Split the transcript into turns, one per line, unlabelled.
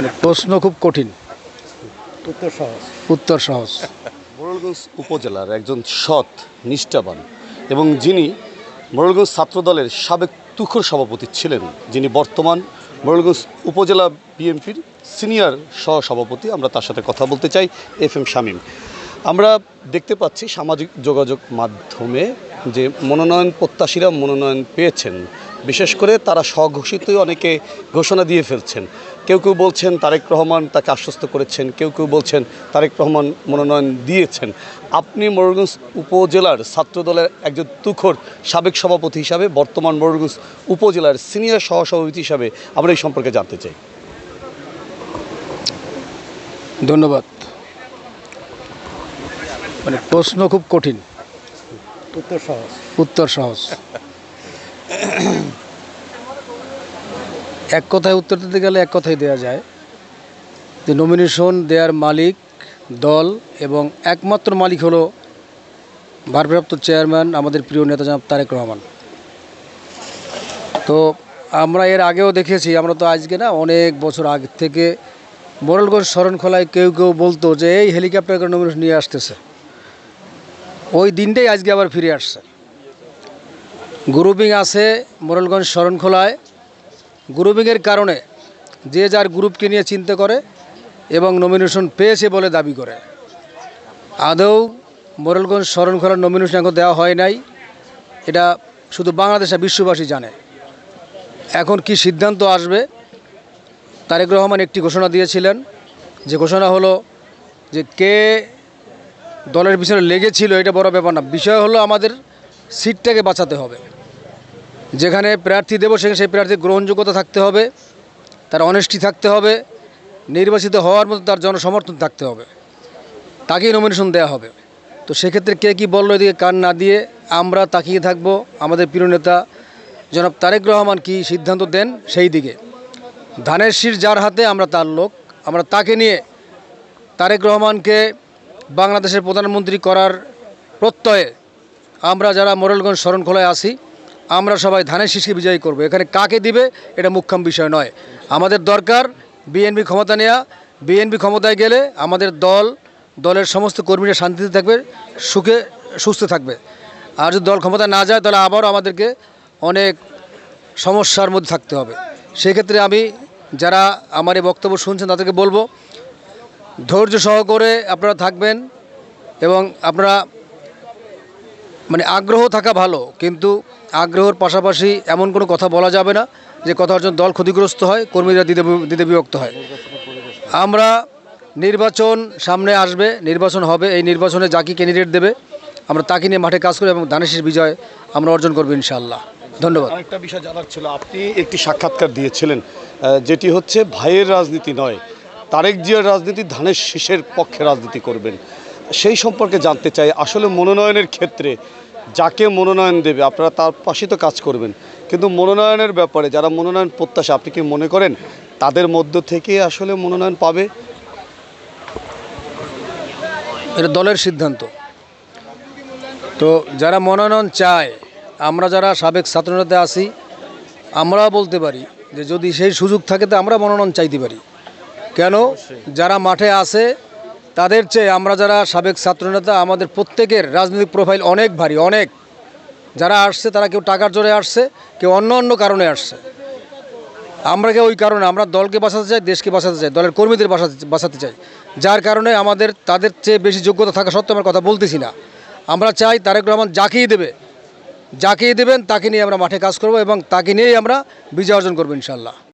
মানে প্রশ্ন খুব কঠিন।
উত্তর সহজ।
উত্তর সহজ।
মোড়লগঞ্জ উপজেলার একজন সৎ নিষ্ঠাবান এবং যিনি মোড়লগঞ্জ ছাত্রদলের সাবেক তুখর সভাপতি ছিলেন যিনি বর্তমান মোড়লগঞ্জ উপজেলা বিএনপির সিনিয়র সহসভাপতি। আমরা তার সাথে কথা বলতে চাই এফ এম শামীম। আমরা দেখতে পাচ্ছি সামাজিক যোগাযোগ মাধ্যমে যে মনোনয়ন প্রত্যাশীরা মনোনয়ন পেয়েছেন। বিশেষ করে তারা স্বঘোষিত অনেকে ঘোষণা দিয়ে ফেলছেন। কেউ কেউ বলছেন তারেক রহমান তাকে আশ্বস্ত করেছেন কেউ কেউ বলছেন তারেক রহমান মনোনয়ন দিয়েছেন। আপনি মোরগঞ্জ উপজেলার ছাত্রদলের একজন তুখর সাবেক সভাপতি হিসাবে বর্তমান মোরগঞ্জ উপজেলার সিনিয়র সহসভাপতি হিসাবে আমরা এই সম্পর্কে জানতে চাই।
ধন্যবাদ। মানে প্রশ্ন খুব কঠিন।
উত্তর সহজ।
উত্তর সহজ। এক কথায় উত্তর দিতে গেলে এক কথাই দেওয়া যায়। যে নমিনেশন দেওয়ার মালিক, দল এবং একমাত্র মালিক হলো ভারপ্রাপ্ত চেয়ারম্যান আমাদের প্রিয় নেতা জনাব তারেক রহমান। তো আমরা এর আগেও দেখেছি, আমরা তো আজকে না অনেক বছর আগে থেকে মোরলগঞ্জ শরণখোলায় কেউ কেউ বলতো যে এই হেলিকপ্টার করে নমিনেশন নিয়ে আসতেছে। ওই দিনটাই আজকে আবার ফিরে আসছে। গ্রুপিং আছে মোরলগঞ্জ শরণখোলায়। গ্রুপিংয়ের কারণে যে যার গ্রুপকে নিয়ে চিন্তা করে এবং নমিনেশন পেয়েছে বলে দাবি করে। আদৌ মোরলগঞ্জ শরণখোলার নমিনেশন এখন দেওয়া হয় নাই, এটা শুধু বাংলাদেশ বিশ্ববাসী জানে। এখন কি সিদ্ধান্ত আসবে, তারেক রহমান একটি ঘোষণা দিয়েছিলেন, যে ঘোষণা হলো যে কে দলের পিছনে লেগেছিল, এটা বড় ব্যাপার না। বিষয় হলো আমাদের সিটটাকে বাঁচাতে হবে। যেখানে প্রার্থী দেবো, সেখানে সেই প্রার্থীর গ্রহণযোগ্যতা থাকতে হবে, তার অনেস্টি থাকতে হবে, নির্বাচিত হওয়ার মতো তার জনসমর্থন থাকতে হবে, তাকেই নমিনেশন দেওয়া হবে। তো সেক্ষেত্রে কে কী বলল এদিকে কান না দিয়ে, আমরা তাকিয়ে থাকব, আমাদের প্রিয় নেতা জনাব তারেক রহমান কি সিদ্ধান্ত দেন সেই দিকে। ধানের শীর যার হাতে, আমরা তার লোক, আমরা তাকে নিয়ে তারেক রহমানকে বাংলাদেশের প্রধানমন্ত্রী করার প্রত্যয়ে আমরা যারা মোরেলগঞ্জ শরণখোলায় আছি আমরা সবাই ধানের শীষকে বিজয়ী করব। এখানে কাকে দিবে এটা মুখ্যম বিষয় নয়। আমাদের দরকার বিএনপি ক্ষমতা নেওয়া বিএনপি ক্ষমতায় গেলে আমাদের দল, দলের সমস্ত কর্মীরা শান্তিতে থাকবে, সুখে, সুস্থ থাকবে। আর যদি দল ক্ষমতা না যায়, তাহলে আবারও আমাদেরকে অনেক সমস্যার মধ্যে থাকতে হবে। সেক্ষেত্রে আমি যারা আমার এই বক্তব্য শুনছেন তাদেরকে বলব, ধৈর্য সহকারে আপনারা থাকবেন এবং আপনারা মানে আগ্রহ থাকা ভালো, কিন্তু আগ্রহর পাশাপাশি এমন কোনো কথা বলা যাবে না যে কথার দল ক্ষতিগ্রস্ত হয়, কর্মীরা দিতে দিতে বিভক্ত হয়। আমরা নির্বাচন সামনে আসবে, নির্বাচন হবে, এই নির্বাচনে যাকে ক্যান্ডিডেট দেবে, আমরা তাকে নিয়ে মাঠে কাজ করি এবং দানেশের বিজয় আমরা অর্জন করব ইনশাআল্লাহ। ধন্যবাদ।
আরেকটা বিষয় জানার ছিল, আপনি একটি সাক্ষাৎকার দিয়েছিলেন যেটি হচ্ছে ভাইয়ের রাজনীতি নয়, তারেক জিয়ার রাজনীতি, ধানের শীষের পক্ষে রাজনীতি করবেন। সেই সম্পর্কে জানতে চাই, আসলে মনোনয়নের ক্ষেত্রে যাকে মনোনয়ন দেবে, আপনারা তার পাশে তো কাজ করবেন। কিন্তু মনোনয়নের ব্যাপারে যারা মনোনয়ন প্রত্যাশা, আপনি কি মনে করেন তাদের মধ্য থেকে আসলে মনোনয়ন পাবে?
এটা দলের সিদ্ধান্ত। তো যারা মনোনয়ন চায়, আমরা যারা সাবেক ছাত্রনেতা আছি আমরা বলতে পারি যে যদি সেই সুযোগ থাকে, তো আমরা মনোনয়ন চাইতে পারি। কেন? যারা মাঠে আছে তাদের চেয়ে আমরা যারা সাবেক ছাত্রনেতা, আমাদের প্রত্যেকের রাজনৈতিক প্রোফাইল অনেক ভারী, অনেক। যারা আসছে, তারা কেউ টাকার জোরে আসছে, কেউ অন্য অন্য কারণে আসছে। আমরা কেউ ওই কারণে, আমরা দলকে বাঁচাতে চাই, দেশকে বাঁচাতে চাই, দলের কর্মীদের বাঁচাতে বাঁচাতে চাই। যার কারণে আমাদের, তাদের চেয়ে বেশি যোগ্যতা থাকা সত্ত্বেও আমরা কথা বলতেছি না। আমরা চাই তারেক রহমান যাকেই দেবে, যাকেই দেবেন, তাকে নিয়ে আমরা মাঠে কাজ করব এবং তাকে নিয়েই আমরা বিজয় অর্জন করব ইনশাল্লাহ